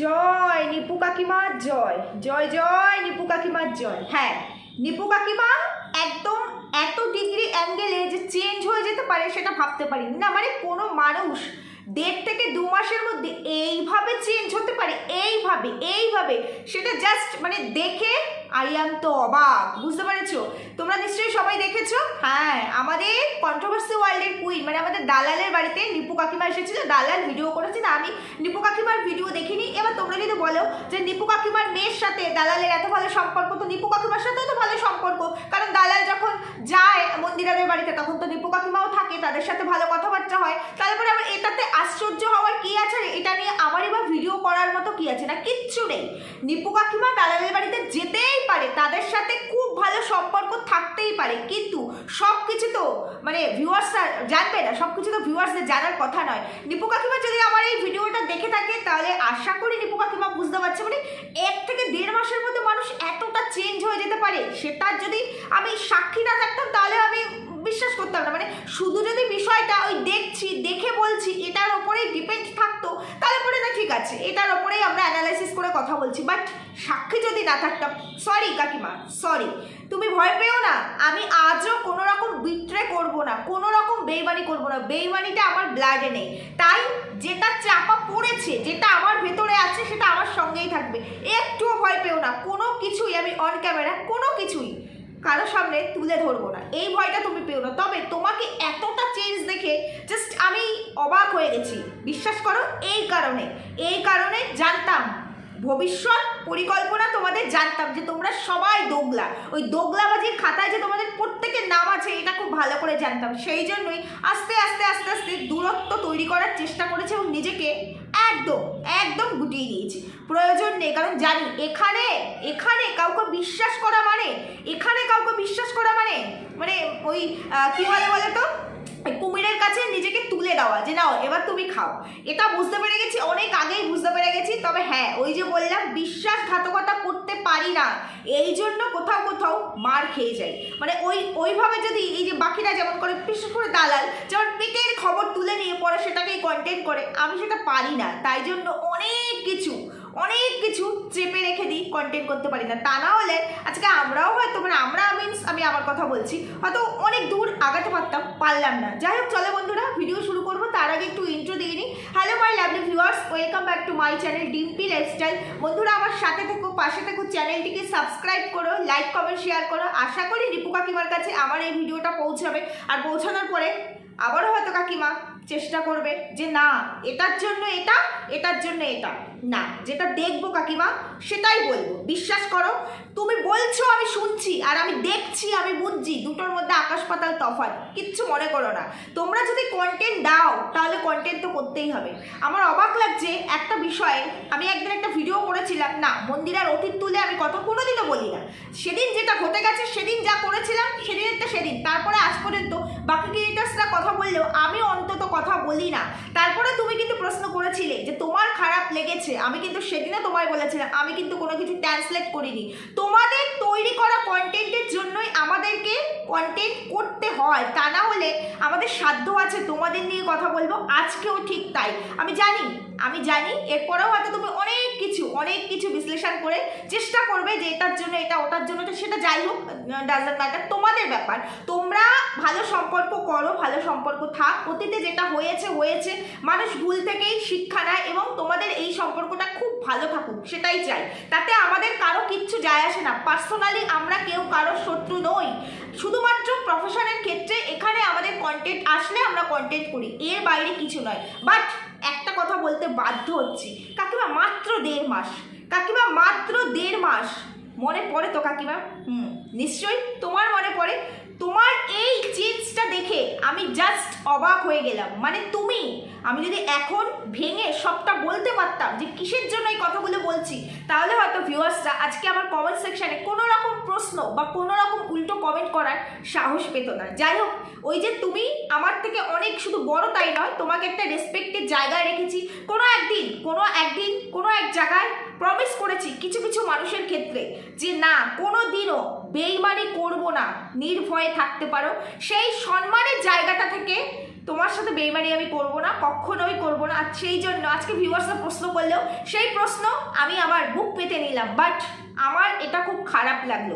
জয় নিপু কাকিমার জয়। জয় জয় নিপু কাকিমার জয়। হ্যাঁ নিপু কাকিমা একদম এত ডিগ্রি অ্যাঙ্গেলে যে চেঞ্জ হয়ে যেতে পারে সেটা ভাবতে পারি না মানে কোনো মানুষ দেড় থেকে দু মাসের মধ্যে এইভাবে চেঞ্জ হতে পারে, এইভাবে এইভাবে। সেটা জাস্ট মানে দেখে আই এম তো অবাক, বুঝতে পেরেছ? তোমরা নিশ্চয়ই সবাই দেখেছ? হ্যাঁ আমাদের কন্ট্রোভার্সি ওয়ার্ল্ডের কুইন মানে আমাদের দালালের বাড়িতে নিপু কাকিমা এসেছিল, দালাল ভিডিও করেছে না আমি নিপু কাকিমার ভিডিও দেখিনি। এবার তোমরা যদি বলো যে নিপু কাকিমার মেয়ের সাথে দালালের এত ভালো সম্পর্ক, তো নিপু কাকিমার সাথেও তো ভালো সম্পর্ক। কারণ দালাল যখন যায় মন্দিরাদের বাড়িতে, তখন তো নিপু কাকিমাও থাকে, তাদের সাথে ভালো কথাবার্তা হয়। তারপরে আবার এটাতে আশ্চর্য হওয়ার কি আছে? এটা নিয়ে আমারই বা ভিডিও করার মতো কি আছে? না, কিচ্ছু নেই। নিপু কাকিমা দালালের বাড়িতে যেতেই পারে, তাদের সাথে খুব ভালো সম্পর্ক থাকতেই পারে। কিন্তু সব কিছু তো মানে ভিউয়ার্সরা জানবে না সব কিছু তো ভিউয়ার্সদের জানার কথা নয়। নিপু কাকিমা যদি আমার এই ভিডিওটা দেখে থাকে, তাহলে আশা করি নিপু কাকিমা বুঝতে পারছে মানে এক থেকে দেড় মাসের মধ্যে মানুষ এতটা চেঞ্জ হয়ে যেতে পারে। সেটার যদি আমি সাক্ষী না থাকতাম, তাহলে করতাম না। মানে শুধু যদি বিষয়টা ওই দেখছি, দেখে বলছি, এটার ওপরেই ডিপেন্ড থাকতো, তাহলে পরে না ঠিক আছে। এটার ওপরেই আমরা অ্যানালাইসিস করে কথা বলছি। বাট সাক্ষী যদি না থাকতাম সরি কাকিমা সরি তুমি ভয় পেও না। আমি আজও কোনো রকম বিট্রে করব না কোনো রকম বেইমানি করব না। বেইমানিটা আমার ব্লাডে নেই। তাই যেটা চাপা পড়েছে, যেটা আমার ভেতরে আছে, সেটা আমার সঙ্গেই থাকবে। একটুও ভয় পেও না। কোনো কিছুই আমি অন ক্যামেরা কোনো কিছুই। কারও সামনে তুলে ধরবো না। এই ভয়টা তুমি পেও না। তবে তোমাকে এতটা চেঞ্জ দেখে জাস্ট আমি অবাক হয়ে গেছি। বিশ্বাস করো, এই কারণে এই কারণে জানতাম। ভবিষ্যৎ পরিকল্পনা তোমাদের জানতাম যে তোমরা সবাই দোগলা। ওই দোগলাবাজির খাতায় যে তোমাদের প্রত্যেকের নাম আছে, এটা খুব ভালো করে জানতাম। সেই জন্যই আস্তে আস্তে আস্তে আস্তে দূরত্ব তৈরি করার চেষ্টা করেছে এবং নিজেকে একদম একদম গুটিয়ে দিয়েছি। প্রয়োজন নেই, কারণ জানি এখানে এখানে কাউকে বিশ্বাস করা মানে এখানে কাউকে বিশ্বাস করা মানে মানে ওই কি বলে বলে তো কুমিরের কাছে নিজেকে তুলে দেওয়া যে নাও, এবার তুমি খাও। এটা বুঝতে পেরে গেছি, অনেক আগেই বুঝতে পেরে গেছি, তবে হ্যাঁ ওই যে বললাম, বিশ্বাসঘাতকতা করতে পারি না, এই জন্য কোথাও কোথাও মার খেয়ে যাই। মানে ওই, ওইভাবে যদি এই যে বাকিরা যেমন করে বিশেষ করে দালাল, যেমন পেটের খবর তুলে নিয়ে পরে সেটাকেই কন্টেন্ট করে, আমি সেটা পারি না। তাই জন্য অনেক কিছু অনেক কিছু চেপে রেখে দিই কন্টেন্ট করতে পারি না। তা না হলে আজকে আমরাও হয়তো মানে আমরা মিনস আমি আমার কথা বলছি, হয়তো অনেক দূর আগাতে পারতাম, পারলাম না। যাই হোক, চলে বন্ধুরা ভিডিও শুরু করব। তার আগে একটু ইন্ট্রো দিয়ে নিই। Hello my lovely viewers welcome back to my channel Dimpy lifestyle বন্ধুরা, আমার সাথে থেকো, পাশে থেকো চ্যানেলটিকে সাবস্ক্রাইব করো লাইক কমেন্ট শেয়ার করো। আশা করি রিপু কাকিমার কাছে আমার এই ভিডিওটা পৌঁছাবে। আর পৌঁছানোর পরে আবারও হয়তো কাকিমা চেষ্টা করবে যে না, এটার জন্য এটা, এটার জন্য এটা। না, যেটা দেখব কাকিমা, সেটাই বলব। বিশ্বাস করো, তুমি বলছো, আমি শুনছি, আর আমি দেখছি, আমি বুঝছি, দুটোর মধ্যে আকাশ পাতাল তফাৎ, কিচ্ছু মনে করো না। তোমরা যদি কন্টেন্ট দাও, তাহলে কন্টেন্ট তো করতেই হবে। আমার অবাক লাগছে একটা বিষয়ে, আমি একদিন একটা ভিডিও করেছিলাম, না, মন্দিরের অতীত তুলে আমি কথা কোনোদিনও বলি না। সেদিন যেটা ঘটে গেছে, সেদিন যা করেছিলাম সেদিনেরটা সেদিন। তারপরে আজ পর্যন্ত বাকি ক্রিয়েটার্সরা কথা বললেও আমি অন্তত কথা বলি না। তারপরে তুমি কিন্তু প্রশ্ন করেছিলে যে তোমার খারাপ লেগেছে। আমি কিন্তু সেদিনও তোমায় বলেছিলাম, আমি কিন্তু কোনো কিছু ট্রান্সলেট করিনি। তোমাদের তৈরি করা কন্টেন্টের জন্যই আমাদেরকে কন্টেন্ট করতে হয়। তা না হলে আমাদের সাধ্য আছে তোমাদের নিয়ে কথা বলব। আজকেও ঠিক তাই। আমি জানি আমি জানি, এরপরেও হয়তো তুমি অনেক কিছু অনেক কিছু বিশ্লেষণ করে চেষ্টা করবে যে এটার জন্য এটা, ওটার জন্য সেটা যাই হোক ডাজন্ট ম্যাটার তোমাদের ব্যাপার। তোমরা ভালো সম্পর্ক করো, ভালো সম্পর্ক থাক। অতীতে যেটা হয়েছে হয়েছে। মানুষ ভুল থেকেই শিক্ষা নেয় এবং তোমাদের এই সম্পর্কটা খুব ভালো থাকুক, সেটাই চাই। তাতে আমাদের কারও কিচ্ছু যায় আসে না। পার্সোনালি আমরা কেউ কারও শত্রু নই। শুধুমাত্র প্রফেশনের ক্ষেত্রে এখানে আমাদের কন্টেন্ট আসলে আমরা কন্টেন্ট করি। এর বাইরে কিছু নয়। বাট একটা কথা বলতে বাধ্য হচ্ছি। কাকিমা, মাত্র দেড় মাস। কাকিমা, মাত্র দেড় মাস। মনে পড়ে তো কাকিমা? হুম, নিশ্চয়ই তোমার মনে পড়ে। তোমার এই চেঞ্জটা দেখে আমি জাস্ট অবাক হয়ে গেলাম। মানে তুমি, আমি যদি এখন ভেঙে সবটা বলতে পারতাম যে কিসের জন্য এই কথাগুলো বলছি, তাহলে হয়তো ভিউয়ার্সরা আজকে আমার কমেন্ট সেকশানে কোনো রকম প্রশ্ন বা কোনো রকম উল্টো কমেন্ট করার সাহস পেত না। যাই হোক, ওই যে তুমি, আমার থেকে অনেক শুধু বড় তাই নয়, তোমাকে একটা রেসপেক্টের জায়গায় রেখেছি। কোনো একদিন কোনো একদিন কোনো এক জায়গায় প্রমিস করেছি কিছু কিছু মানুষের ক্ষেত্রে যে না কোনো দিনও বেইমানি করব না, নির্ভয়ে থাকতে পারো। সেই সম্মানের জায়গাটা থেকে তোমার সাথে বেইমানি আমি করব না, কখনোই করব না। আর সেই জন্য আজকে ভিউয়ার্সরা প্রশ্ন করলেও সেই প্রশ্ন আমি আমার বুক পেতে নিলাম। বাট আমার এটা খুব খারাপ লাগল।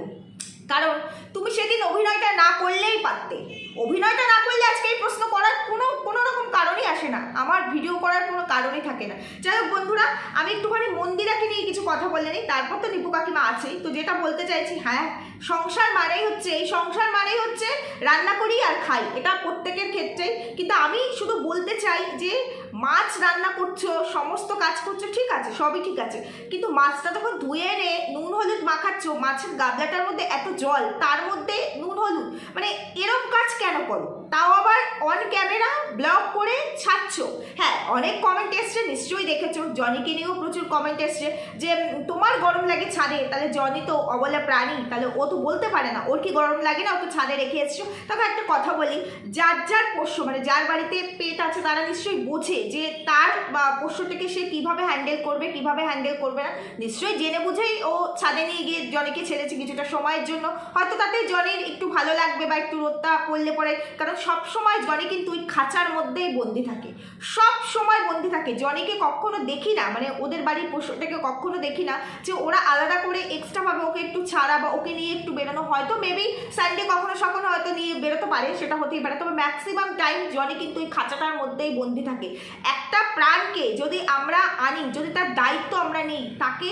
কারণ তুমি সেদিন অভিনয়টা না করলেই পারতে। অভিনয়টা না করলে আজকে এই প্রশ্ন করার কোনো কোনো রকম কারণই আসে না। আমার ভিডিও করার কোনো কারণই থাকে না। যাই হোক বন্ধুরা, আমি একটুখানি মন্দিরাকে নিয়ে কিছু কথা বলে নিই। তারপর তো নিপু কাকিমা আছেই। তো যেটা বলতে চাইছি হ্যাঁ সংসার মানেই হচ্ছে, এই সংসার মানেই হচ্ছে রান্না করি আর খাই। এটা প্রত্যেকের ক্ষেত্রেই। কিন্তু আমি শুধু বলতে চাই যে মাছ রান্না করছ, সমস্ত কাজ করছ, ঠিক আছে, সবই ঠিক আছে। কিন্তু মাছটা তখন ধুয়ে এনে নুন হলুদ মাখাচ্ছ, মাছের গাবলাটার মধ্যে এত জল, তার মধ্যে নুন হলুদ মানে এরম কাজ কেন করো? তাও আবার অন ক্যামেরা ব্লগ করে ছাড়ছ। হ্যাঁ অনেক কমেন্ট এসছে, নিশ্চয়ই দেখেছ। জনিকে নিয়েও প্রচুর কমেন্ট এসছে যে, তোমার গরম লাগে ছাদে? তাহলে জনি তো অবলা প্রাণী, তাহলে ও তো বলতে পারে না। ওর কি গরম লাগে না? ও তো ছাদে রেখে এসছো। তবে একটা কথা বলি, যার যার পোষ্য মানে যার বাড়িতে পেট আছে, তারা নিশ্চয়ই বোঝে যে তার পোষ্যটাকে সে কীভাবে হ্যান্ডেল করবে, কীভাবে হ্যান্ডেল করবে না। নিশ্চয়ই জেনে বুঝেই ও ছাদে নিয়ে গিয়ে জনিকে ছেড়েছে কিছুটা সময়ের জন্য। হয়তো তাতে জনির একটু ভালো লাগবে বা একটু রোদটা পড়লে পরে। কারণ সব সময় জনি কিন্তু ওই খাঁচার মধ্যেই বন্দি থাকে। সব সময় বন্দি থাকে। জনিকে কখনো দেখি না মানে ওদের বাড়ির পশুটাকে কখনো দেখি না যে ওরা আলাদা করে এক্সট্রাভাবে ওকে একটু ছাড়া বা ওকে নিয়ে একটু বেরোনো। হয়তো মেবি সানডে কখনো সখনো হয়তো নিয়ে বেরোতে পারে, সেটা হতেই পারে। তবে ম্যাক্সিমাম টাইম জনি কিন্তু ওই খাঁচাটার মধ্যেই বন্দি থাকে। একটা প্রাণকে যদি আমরা আনি, যদি তার দায়িত্ব আমরা নিই, তাকে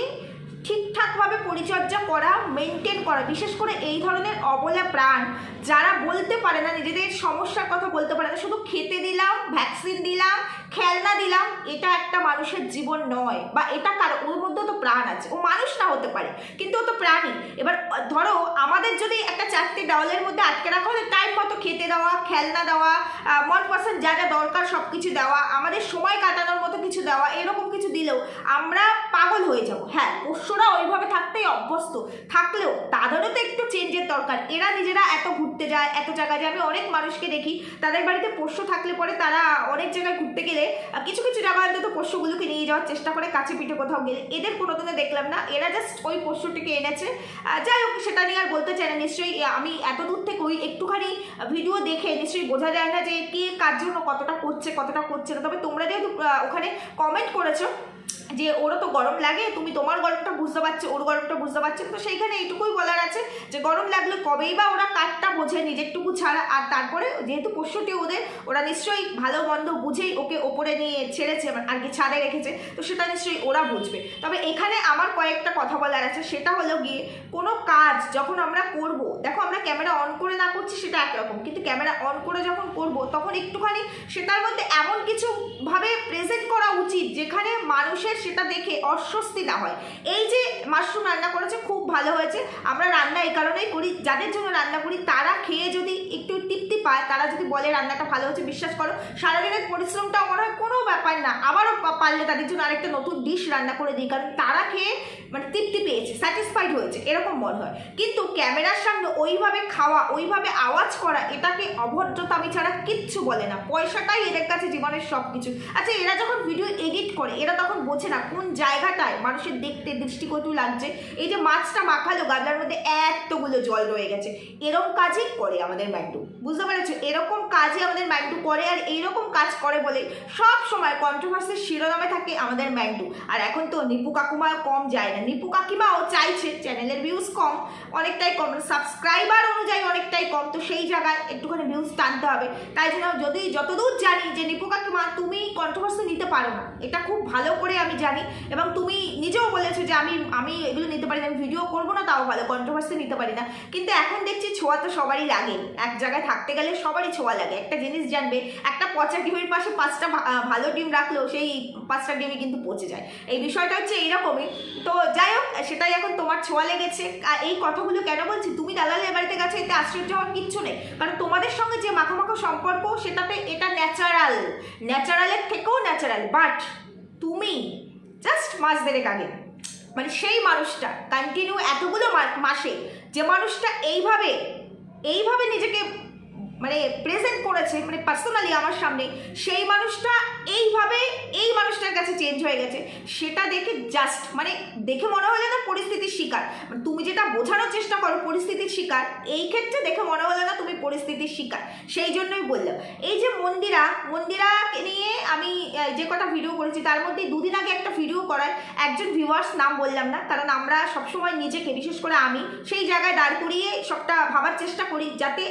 ঠিকঠাকভাবে পরিচর্যা করা মেনটেন করা, বিশেষ করে এই ধরনের অবলা প্রাণ যারা বলতে পারে না, নিজেদের সমস্যার কথা বলতে পারে না, শুধু খেতে দিলাম ভ্যাকসিন দিলাম খেলনা দিলাম, এটা একটা মানুষের জীবন নয়, বা এটা কারও, ওর মধ্যে তো প্রাণ আছে। ও মানুষ না হতে পারে, কিন্তু ও তো প্রাণী। এবার ধরো, আমাদের যদি একটা চারটে ডাউলের মধ্যে আটকে রাখা হলে টাইম মতো খেতে দেওয়া, খেলনা দেওয়া মন পছন্দ যা যা দরকার সব কিছু দেওয়া, আমাদের সময় কাটানোর মতো কিছু দেওয়া, এরকম কিছু দিলেও আমরা পাগল হয়ে যাব। হ্যাঁ পোষ্যরা ওইভাবে থাকতেই অভ্যস্ত। থাকলেও তাদেরও তো একটু চেঞ্জের দরকার। এরা নিজেরা এত ঘুরতে যায়, এত জায়গায় যায়। আমি অনেক মানুষকে দেখি, তাদের বাড়িতে পোষ্য থাকলে পরে তারা অনেক জায়গায় ঘুরতে গেলে আহ, কিছু কিছু জায়গায় অন্তত পশুগুলোকে নিয়ে যাওয়ার চেষ্টা করে কাছে পিঠে কোথাও গেলে। এদের কোনোদিনও দেখলাম না। এরা জাস্ট ওই পশুটিকে এনেছে। যাই হোক সেটা নিয়ে আর বলতে চাই না। নিশ্চয়ই আমি এত দূর থেকে ওই একটুখানি ভিডিও দেখে নিশ্চয়ই বোঝা যায় না যে কে কার জন্য কতটা করছে কতটা করছে না। তবে তোমরা যেহেতু ওখানে কমেন্ট করেছ যে ওরও তো গরম লাগে, তুমি তোমার গরমটা বুঝতে পারছ, ওর গরমটা বুঝতে পারছ। তো সেইখানে এইটুকুই বলার আছে যে গরম লাগলে কবেই বা ওরা কাঠটা বোঝে নিজেরটুকু ছাড়া আর তারপরে যেহেতু পোষ্যটি ওদের, ওরা নিশ্চয়ই ভালো মন্দ বুঝেই ওকে ওপরে নিয়ে ছেড়েছে আর কি ছাদে রেখেছে, তো সেটা নিশ্চয়ই ওরা বুঝবে তবে এখানে আমার কয়েকটা কথা বলার আছে, সেটা হলো গিয়ে কোনো কাজ যখন আমরা করব, দেখো আমরা ক্যামেরা অন করে না করছি সেটা একরকম, কিন্তু ক্যামেরা অন করে যখন করব, তখন একটুখানি সেটার মধ্যে এমন কিছুভাবে প্রেজেন্ট করা উচিত যেখানে মানুষের সেটা দেখে অস্বস্তি না হয়। এই যে মাশরুম রান্না করেছে, খুব ভালো হয়েছে। আমরা রান্না এই কারণেই করি, যাদের জন্য রান্না করি, তারা খেয়ে যদি একটু তৃপ্তি পায়, তারা যদি বলে রান্নাটা ভালো হয়েছে, বিশ্বাস করো, সারাদিনের পরিশ্রমটা মনে হয়, কোনো ব্যাপার না। আবারও পারলে তাদের জন্য আরেকটা নতুন ডিশ রান্না করে দিই, কারণ তারা খেয়ে মানে তৃপ্তি পেয়েছে স্যাটিসফাইড হয়েছে, এরকম মনে হয়। কিন্তু ক্যামেরার সামনে ওইভাবে খাওয়া, ওইভাবে আওয়াজ করা, এটাকে অভদ্রতামি ছাড়া কিচ্ছু বলে না। পয়সাটাই এদের কাছে জীবনের সব কিছু আচ্ছা এরা যখন ভিডিও এডিট করে, এরা তখন বোঝে না কোন জায়গাটায় মানুষের দেখতে দৃষ্টিকটু লাগছে। এই যে মাছটা মাখালো গাবলার মধ্যে এতগুলো জল রয়ে গেছে। এরকম কাজই করে আমাদের ম্যান্ডু বুঝতে পেরেছ? এরকম কাজই আমাদের ম্যান্ডু করে আর এইরকম কাজ করে বলে সব সময় কন্ট্রোভার্সির শিরোনামে থাকে আমাদের ম্যান্ডু। আর এখন তো নিপু কাকুমাও কম যায় না। নিপু কাকিমাও চাইছে চ্যানেলের ভিউজ কম, অনেকটাই কম। সাবস্ক্রাইবার অনুযায়ী অনেকটাই কম। তো সেই জায়গায় একটুখানি ভিউজ টানতে হবে। তাই জন্য যদি যতদূর জানি যে নিপু কাকিমা তুমি কন্ট্রোভার্সি নিতে পারো না। এটা খুব ভালো করে আমি জানি। এবং তুমি নিজেও বলেছ যে আমি আমি এগুলো নিতে পারি না, আমি ভিডিও করব না, তাও ভালো। কন্ট্রোভার্সি নিতে পারি না। কিন্তু এখন দেখছি ছোঁয়া তো সবারই লাগে। এক জায়গায় থাকতে গেলে সবারই ছোঁয়া লাগে। একটা জিনিস জানবে, একটা পচা ডিমের পাশে পাঁচটা ভালো ডিম রাখলেও সেই পাঁচটা ডিমই কিন্তু পচে যায়। এই বিষয়টা হচ্ছে এইরকমই। তো যাই হোক, সেটাই এখন তোমার ছোঁয়া লেগেছে। এই কথাগুলো কেন বলছি? তুমি দালালের বাড়িতে গেছো, এতে আশ্চর্য হওয়ার কিচ্ছু নেই। কারণ তোমাদের সঙ্গে যে মাখামাখো সম্পর্ক, সেটাতে এটা ন্যাচারাল ন্যাচারালের থেকেও ন্যাচারাল বাট তুমি জাস্ট মাস দেড়েক আগে মানে সেই মানুষটা কন্টিনিউ এতগুলো মাসে যে মানুষটা এইভাবে এইভাবে নিজেকে মানে প্রেজেন্ট করেছে মানে পার্সোনালি আমার সামনে, সেই মানুষটা এইভাবে, এই মানুষটার কাছে চেঞ্জ হয়ে গেছে। সেটা দেখে জাস্ট মানে দেখে মনে হলো না পরিস্থিতির শিকার। মানে তুমি যেটা বোঝানোর চেষ্টা করো পরিস্থিতির শিকার, এই ক্ষেত্রে দেখে মনে হলো না তুমি পরিস্থিতির শিকার। সেই জন্যই বললাম। এই যে মন্দিরা, মন্দিরাকে নিয়ে আমি যে কটা ভিডিও করেছি, তার মধ্যে দুদিন আগে একটা ভিডিও করায়। একজন ভিউয়ার্স নাম বললাম না, কারণ আমরা সবসময় নিজেকে, বিশেষ করে আমি, সেই জায়গায় দাঁড় করিয়ে সবটা ভাবার চেষ্টা করি, যাতে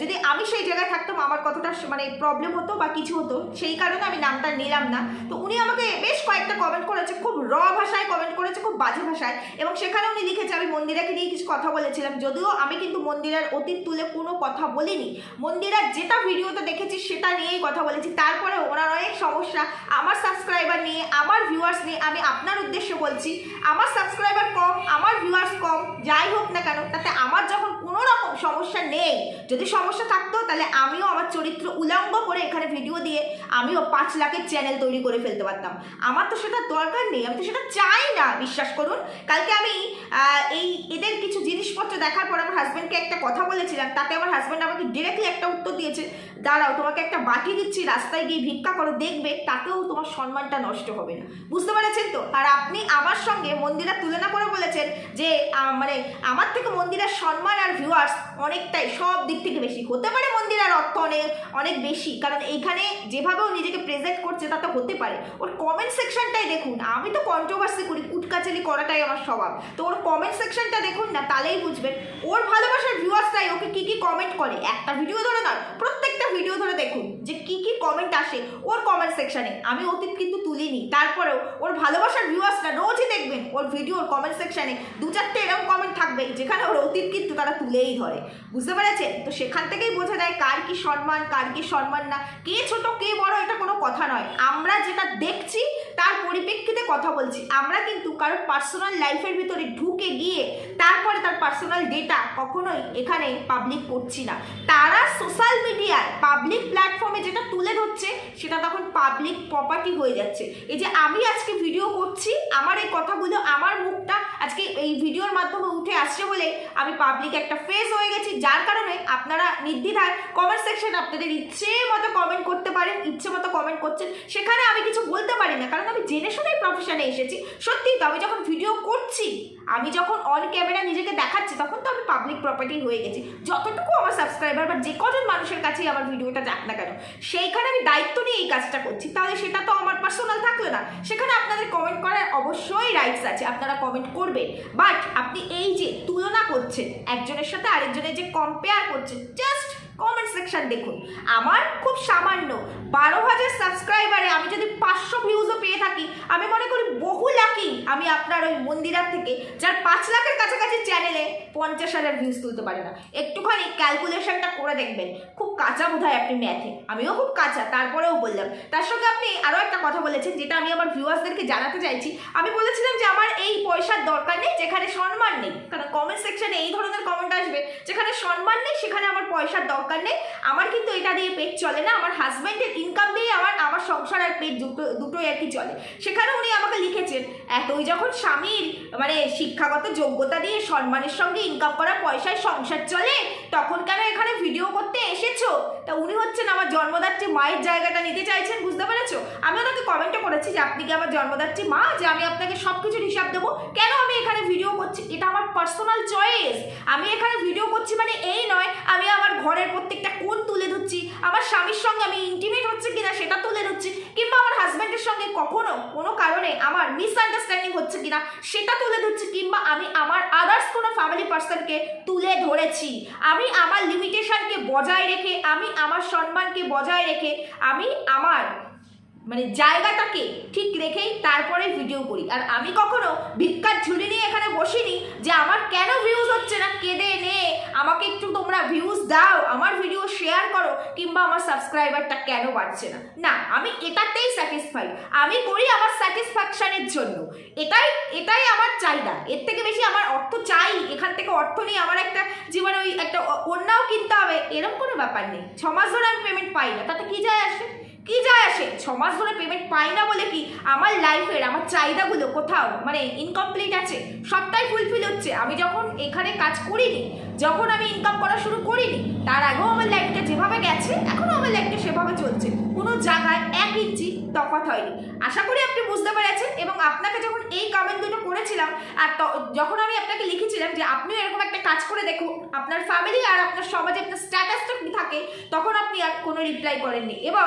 যদি আমি সেই জায়গায় থাকতাম, আমার কতটা মানে প্রবলেম হতো বা কিছু হতো, সেই কারণে আমি নামটা নিলাম না। তো উনি আমাকে বেশ কয়েকটা কমেন্ট করেছে, খুব র ভাষায় কমেন্ট করেছে, খুব বাজে ভাষায়। এবং সেখানে উনি লিখেছে, আমি মন্দিরাকে নিয়ে কিছু কথা বলেছিলাম, যদিও আমি কিন্তু মন্দিরার অতীত তুলে কোনো কথা বলিনি। মন্দিরার যেটা ভিডিওতে দেখেছি, সেটা নিয়েই কথা বলেছি। তারপরে ওনার অনেক সমস্যা। আমার সাবস্ক্রাইবার নিয়ে, আমার ভিউয়ার্স নিয়ে আমি আপনার উদ্দেশ্যে বলছি, আমার সাবস্ক্রাইবার কম, আমার ভিউয়ার্স কম, যাই হোক না কেন, তাতে আমার যখন কোনো রকম সমস্যা নেই, যদি সমস্যা থাকতো তাহলে আমিও আমার চরিত্র উলঙ্গ করে এখানে ভিডিও দিয়ে আমিও পাঁচ লাখের চ্যানেল তৈরি করে ফেলতে পারতাম। আমার তো সেটা দরকার নেই, আমি তো সেটা চাই না, বিশ্বাস করুন। কালকে আমি এই এদের কিছু জিনিসপত্র দেখার পর আমার হাজব্যান্ডকে একটা কথা বলেছিলাম, তাতে আমার হাজব্যান্ড আমাকে ডিরেক্টলি একটা উত্তর দিয়েছে, দাঁড়াও, তোমাকে একটা বাটি দিচ্ছি, রাস্তায় গিয়ে ভিক্ষা করো, দেখবে তাতেও তোমার সম্মানটা নষ্ট হবে না। বুঝতে পেরেছেন তো? আর আপনি আমার সঙ্গে মন্দিরা তুলনা করে বলেছেন যে মানে আমার থেকে মন্দিরের সম্মান আর ভিউয়ার্স অনেকটাই সব দিক থেকে বেশি। হতে পারে মন্দিরের অর্থ অনেক অনেক বেশি। কারণ এইখানে যেভাবে ও নিজেকে প্রেজেন্ট করছে তাতে হতে পারে। ওর কমেন্ট সেকশনটাই দেখুন, আমি তো কন্ট্রোভার্সি করি কুটকাচালি করাটাই আমার স্বভাব। তো ওর কমেন্ট সেকশনটা দেখুন না, তাহলেই বুঝবেন। ওর ভালোবাসার ভিউয়ার্সটাই ওকে কী কী কমেন্ট করে? একটা ভিডিও ধরে নয় প্রত্যেকটা ভিডিও ধরে দেখুন, যে কি কি কমেন্ট আসে ওর কমেন্ট সেকশনে আমি অতীত কিন্তু তুলিনি, তারপরেও ওর ভালোবাসার ভিউয়ার্সটা রোজই দেখবেন, ওর ভিডিওর কমেন্ট সেকশনে দু চারটে এরকম কমেন্ট থাকবে যেখানে ওর অতীত কিন্তু তারা তুলেই ধরে। বুঝতে পেরেছেন? তো সেখান থেকেই বোঝা যায় কার কি সম্মান, কার কি সম্মান না। কে ছোট, কে বড়, এটা কোনো কথা নয়। আমরা যেটা দেখছি তার পরিপ্রেক্ষিতে কথা বলছি। আমরা কিন্তু কারোর পার্সোনাল লাইফের ভিতরে ঢুকে গিয়ে তারপরে তার পার্সোনাল ডেটা কখনোই এখানে পাবলিক করছি না। তারা সোশ্যাল মিডিয়ায় পাবলিক প্ল্যাটফর্মে যেটা তুলে ধরছে, সেটা তখন পাবলিক প্রপার্টি হয়ে যাচ্ছে। এই যে আমি আজকে ভিডিও করছি, আমার এই কথাগুলো আমার মুখটা আজকে এই ভিডিওর মাধ্যমে উঠে আসছে বলে আমি পাবলিক একটা ফেস হয়ে গেছি। যার কারণে আপনারা নির্দ্বিধায় কমেন্ট সেকশন আপনাদের ইচ্ছে মতো কমেন্ট করতে পারেন, ইচ্ছে মতো কমেন্ট করছেন। সেখানে আমি কিছু বলতে পারি না, কারণ আমি জেনে শুনেই প্রফেশনে এসেছি। সত্যি, তো আমি যখন ভিডিও করছি, আমি যখন অন ক্যামেরা নিজেকে দেখাচ্ছি, তখন তো আমি পাবলিক প্রপার্টি হয়ে গেছি। যতটুকু আমার সাবস্ক্রাইবার বা যে কজন মানুষের কাছেই আমার ভিডিওটা যাক না কেন, সেইখানে আমি দায়িত্ব নিয়ে এই কাজটা করছি। তাহলে সেটা তো আমার পার্সোনাল থাকল না। সেখানে আপনাদের কমেন্ট করার অবশ্যই রাইটস আছে, আপনারা কমেন্ট করবেন। বাট আপনি এই যে তুলনা করছেন, একজনের সাথে আরেকজনের যে কম্পেয়ার করছেন জাস্ট কমেন্ট সেকশন দেখুন। আমার খুব সামান্য বারো হাজার সাবস্ক্রাইবারে আমি যদি পাঁচশো ভিউজও পেয়ে থাকি, আমি মনে করি বহু লাকি আমি আপনার ওই মন্দিরার থেকে, যার পাঁচ লাখের কাছাকাছি চ্যানেলে পঞ্চাশ হাজার ভিউজ তুলতে পারে না। একটুখানি ক্যালকুলেশনটা করে দেখবেন। খুব কাঁচা বোধ হয় আপনি ম্যাথে আমিও খুব কাঁচা, তারপরেও বললাম। তার সঙ্গে আপনি আরও একটা কথা বলেছেন, যেটা আমি আমার ভিউয়ার্সদেরকে জানাতে চাইছি। আমি বলেছিলাম যে আমার এই পয়সার দরকার নেই, যেখানে সম্মান নেই। কারণ কমেন্ট সেকশনে এই ধরনের কমেন্ট আসবে, যেখানে সম্মান নেই, সেখানে আমার পয়সার দরকার নেই। আমার কিন্তু এটা দিয়ে পেট চলে না, আমার হাজব্যান্ডের ইনকাম দিয়ে আমার আমার সংসার আর পেট দুটো, দুটোই আর কি চলে। সেখানে উনি আমাকে লিখেছেন এতই যখন স্বামীর মানে শিক্ষাগত যোগ্যতা দিয়ে সম্মানের সঙ্গে ইনকাম করা, পয়সায় সংসার চলে তখন কেন এখানে ভিডিও করতে এসেছ? তা উনি হচ্ছেন আমার জন্মদাত্রী মায়ের জায়গাটা নিতে চাইছেন, বুঝতে পেরেছ? আমি ওনাকে কমেন্টও করেছি যে, আপনি কি আমার জন্মদাত্রী মা? যে আমি আপনাকে সব কিছুর হিসাব দেবো। কেন আমি এখানে ভিডিও করছি? এটা আমার পার্সোনাল চয়েস আমি এখানে ভিডিও করছি মানে এই নয়, আমি আমার ঘরের প্রত্যেকটা কোন তুলে ধরছি। আমার স্বামীর সঙ্গে আমি ইন্টিমেট হচ্ছে কিনা সেটা তুলে ধরছি। আমার হাজব্যান্ডের সঙ্গে কখনো কোনো কারণে আমার মিসআন্ডারস্ট্যান্ডিং হচ্ছে কিনা সেটা তুলে ধরছি কিংবা আমি আমার আদার্স কোনো ফ্যামিলি পার্সনকে তুলে ধরেছি। আমি আমার লিমিটেশনকে বজায় রেখে, আমি আমার সম্মানকে বজায় রেখে, আমি আমার মানে জায়গাটাকে ঠিক রেখেই তারপরে ভিডিও করি। আর আমি কখনো ভিক্ষার ঝুলি নিয়ে এখানে বসিনি যে আমার কেন ভিউজ হচ্ছে না, কেঁদে নে, আমাকে একটু তোমরা ভিউজ দাও, আমার ভিডিও শেয়ার করো, কিংবা আমার সাবস্ক্রাইবারটা কেন বাড়ছে না। না, আমি এটাতেই স্যাটিসফাই আমি করি আমার স্যাটিসফ্যাকশনের জন্য। এটাই এটাই আমার চাহিদা। এর থেকে বেশি আমার অর্থ চাই। এখান থেকে অর্থ নিয়ে আমার একটা জীবনে ওই একটা অন্যাও কিনতে হবে এরকম কোনো ব্যাপার নেই। ছ মাস ধরে আমি পেমেন্ট পাই না। তাতে কী যায় আসে? কি যায় আসে? ছ মাস ধরে পেমেন্ট পাই না বলে কি আমার লাইফের আমার চাহিদাগুলো কোথাও মানে ইনকমপ্লিট আছে, সবটাই ফুলফিল হচ্ছে। আমি যখন এখানে কাজ করিনি, যখন আমি ইনকাম করা শুরু করিনি, তার আগেও আমার লাইফটা যেভাবে গেছে, এখনও আমার লাইফটা সেভাবে চলছে। কোনো জায়গায় এক ইঞ্চি তফাৎ হয়নি। আশা করি আপনি বুঝতে পেরেছেন এবং আপনাকে যখন এই কমেন্ট দুটো করেছিলাম, আর যখন আমি আপনাকে লিখেছিলাম যে আপনিও এরকম একটা কাজ করে দেখুন আপনার ফ্যামিলি আর আপনার সমাজে আপনার স্ট্যাটাসটা থাকে, তখন আপনি আর কোনো রিপ্লাই করেননি। এবং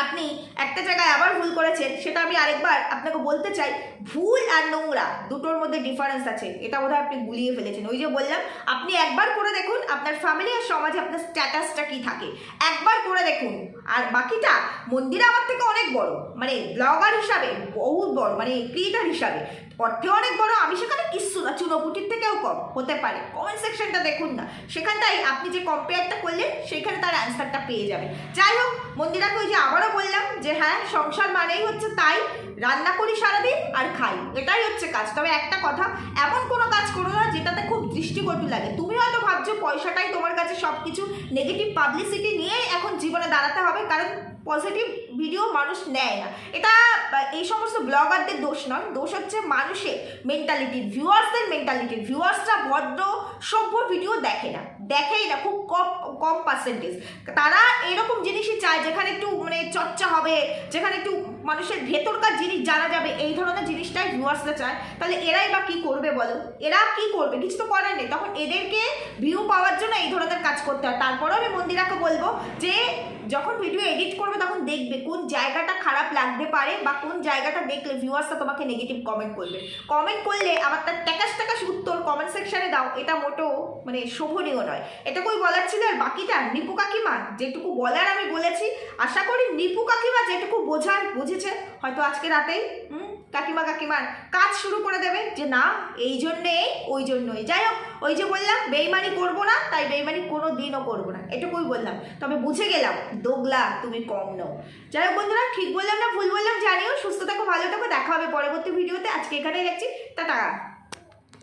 আপনি একটা জায়গায় আবার ভুল করেছেন, সেটা আমি আরেকবার আপনাকে বলতে চাই। ভুল আর নোংরা, দুটোর মধ্যে ডিফারেন্স আছে। এটা বোধহয় আপনি গুলিয়ে ফেলেছেন। ওই যে বললাম, আপনি একবার করে দেখুন আপনার ফ্যামিলি আর সমাজে আপনার স্ট্যাটাসটা কি থাকে। একবার করে দেখুন। আর বাকিটা, মন্দির আমার থেকে অনেক বড়। মানে ব্লগার হিসাবে বহুত বড় মানে ক্রিয়েটার হিসাবে। অর্থে অনেক বড়, আমি সেখানে কিচ্ছু না, চুনোপুটির থেকেও কম। হতে পারে কমেন্ট সেকশনটা দেখুন না। সেখানটাই আপনি যে কম্পেয়ারটা করলেন, সেখানে তার অ্যান্সারটা পেয়ে যাবে যাই হোক, মন্দিরাকে ওই যে আবারও বললাম যে হ্যাঁ সংসার মানেই হচ্ছে তাই, রান্না করি সারাদিন আর খাই। এটাই হচ্ছে কাজ। তবে একটা কথা, এমন কোনো কাজ করো না যেটাতে খুব দৃষ্টিকটু লাগে। তুমি হয়তো ভাবছ পয়সাটাই তোমার কাছে সব কিছু নেগেটিভ পাবলিসিটি নিয়ে এখন জীবনে দাঁড়াতে হবে, কারণ পজিটিভ ভিডিও মানুষ নেয় না। এটা, এই সমস্ত ব্লগারদের দোষ নয়। দোষ হচ্ছে মানুষের মেন্টালিটির ভিউয়ার্সদের মেন্টালিটির ভিউয়ার্সরা বড্ড সভ্য ভিডিও দেখে না। দেখেই না, খুব কম কম পার্সেন্টেজ তারা এরকম জিনিসই চায় যেখানে একটু মানে চর্চা হবে, যেখানে একটু মানুষের ভেতরকার জিনিস জানা যাবে, এই ধরনের জিনিসটাই ভিউয়ার্সরা চায়। তাহলে এরাই বা কী করবে বলো? এরা কি করবে? কিছু তো করার নেই। তখন এদেরকে ভিউ পাওয়ার জন্য এই ধরনের কাজ করতে হয়। তারপরেও আমি মন্দিরাকে বলব যে যখন ভিডিও এডিট করবে তখন দেখবে কোন জায়গাটা খারাপ লাগতে পারে বা কোন জায়গাটা দেখলে ভিউয়ার্সরা তোমাকে নেগেটিভ কমেন্ট করবে। কমেন্ট করলে আবার তার ট্যাকাস ট্যাকাস উত্তর কমেন্ট সেকশানে দাও। এটা মোটো মানে শোভনীয় নয়। এটুকুই বলার ছিল আর বাকিটা নিপু কাকিমা যেটুকু বলার আমি বলেছি। আশা করি নিপু কাকিমা যেটুকু বোঝার বুঝেছে। হয়তো আজকে রাতেই, হুম, কাকিমা কাকিমার কাজ শুরু করে দেবে যে না, এই জন্যে, ওই জন্যই। যাই হোক, ওই যে বললাম, বেইমানি করব না, তাই বেইমানি কোনো দিনও করব না। এটুকুই বললাম। তবে বুঝে গেলাম, দোগলা, তুমি কম নও। যাই হোক বন্ধুরা, ঠিক বললাম না, ভুল বললাম, জানিও। সুস্থ থাকো, ভালো থাকো, দেখা হবে পরবর্তী ভিডিওতে। আজকে এখানেই রাখছি। টাটা।